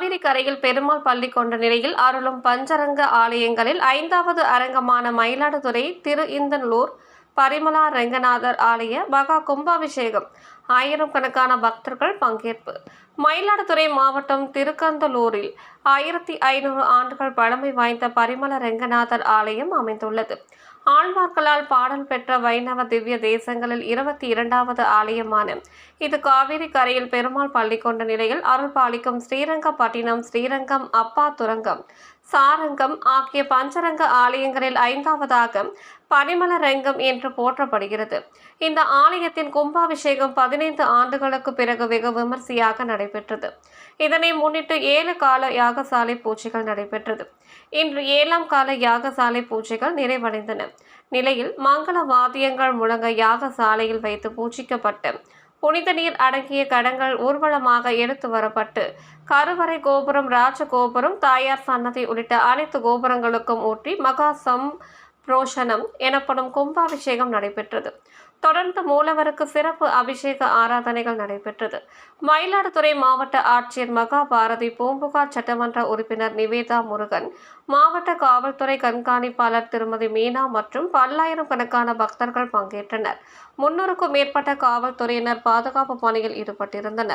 காவிரி கரையில் பெருமாள் பள்ளி கொண்ட நிலையில் அருளும் பஞ்சரங்க ஆலயங்களில் ஐந்தாவது அரங்கமான மயிலாடுதுறை திரு இந்தனூர் பரிமலா ரெங்கநாதர் ஆலய மகா கும்பாபிஷேகம் ஆயிரம் கணக்கான பக்தர்கள் பங்கேற்பு. மயிலாடுதுறை மாவட்டம் திருக்கந்தலூரில் ஆயிரத்தி ஐநூறு ஆண்டுகள் பழமை வாய்ந்த பரிமள ரெங்கநாதர் ஆலயம் அமைந்துள்ளது. ஆழ்வார்களால் பாடல் பெற்ற வைணவ திவ்ய தேசங்களில் இருபத்தி இரண்டாவது ஆலயமான இது காவிரி கரையில் பெருமாள் பள்ளி கொண்ட நிலையில் அருள் பாலிக்கும் ஸ்ரீரங்கப்பட்டினம் ஸ்ரீரங்கம் அப்பா துரங்கம் சாரங்கம் ஆகிய பஞ்சரங்க ஆலயங்களில் ஐந்தாவதாக பரிமள ரங்கம் என்று போற்றப்படுகிறது. இந்த ஆலயத்தின் கும்பாபிஷேகம் பதினைந்து ஆண்டுகளுக்கு பிறகு வெகு விமர்சையாக நடைபெற்றது. இதனை முன்னிட்டு ஏழு கால யாகசாலை பூஜைகள் நடைபெற்றது. இன்று ஏழாம் கால யாகசாலை பூஜைகள் நிறைவடைந்தன. நிலையில் மங்கள வாத்தியங்கள் முழங்க யாகசாலையில் வைத்து பூஜிக்கப்பட்டு புனித நீர் அடங்கிய கடங்கள் ஊர்வலமாக எடுத்து வரப்பட்டு கருவறை கோபுரம் ராஜகோபுரம் தாயார் சன்னதி உள்ளிட்ட அனைத்து கோபுரங்களுக்கும் ஊற்றி மகா சம் புரோஷனம் எனப்படும் கும்பாபிஷேகம் நடைபெற்றது. தொடர்ந்து மூலவருக்கு சிறப்பு அபிஷேக ஆராதனைகள் நடைபெற்றது. மயிலாடுதுறை மாவட்ட ஆட்சியர் மகாபாரதி பூம்புகார் சட்டமன்ற உறுப்பினர் நிவேதா முருகன் மாவட்ட காவல்துறை கண்காணிப்பாளர் திருமதி மீனா மற்றும் பல்லாயிரம் கணக்கான பக்தர்கள் பங்கேற்றனர். முன்னூறுக்கும் மேற்பட்ட காவல்துறையினர் பாதுகாப்பு பணியில் ஈடுபட்டிருந்தனர்.